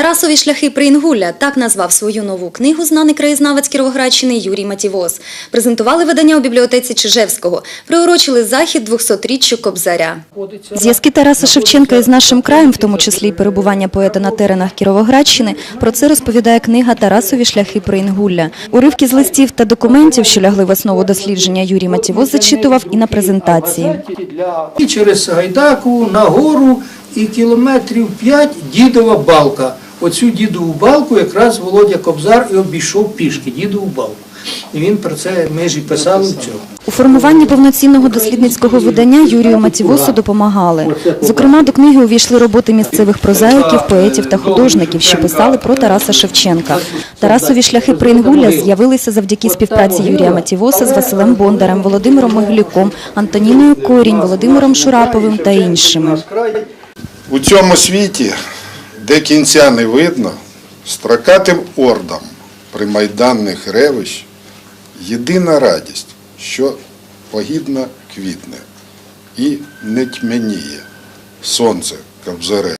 Тарасові шляхи Приінгулля так назвав свою нову книгу знаний краєзнавець Кіровоградщини Юрій Матівос. Презентували видання у бібліотеці Чижевського. Приурочили захід 200-річчю Кобзаря. Зв'язки Тараса Шевченка із нашим краєм, в тому числі й перебування поета на теренах Кіровоградщини, про це розповідає книга Тарасові шляхи Приінгулля. Уривки з листів та документів, що лягли в основу дослідження Юрій Матівос, зачитував і на презентації. І через Гайдаку на гору і кілометрів 5 дідова балка. Оцю дідову балку якраз Володя Кобзар і обійшов пішки, дідову балку. І він про це ми ж і писали в цьому. У формуванні повноцінного дослідницького видання Юрію Матівосу допомагали. Зокрема, до книги увійшли роботи місцевих прозаїків, поетів та художників, що писали про Тараса Шевченка. Тарасові шляхи Приінгулля з'явилися завдяки співпраці Юрія Матівоса з Василем Бондарем, Володимиром Могилюком, Антоніною Корінь, Володимиром Шураповим та іншими. У цьому світі, де кінця не видно, строкатим ордам примайданних ревищ єдина радість, що погідно квітне і не тьмяніє сонце кобзаре.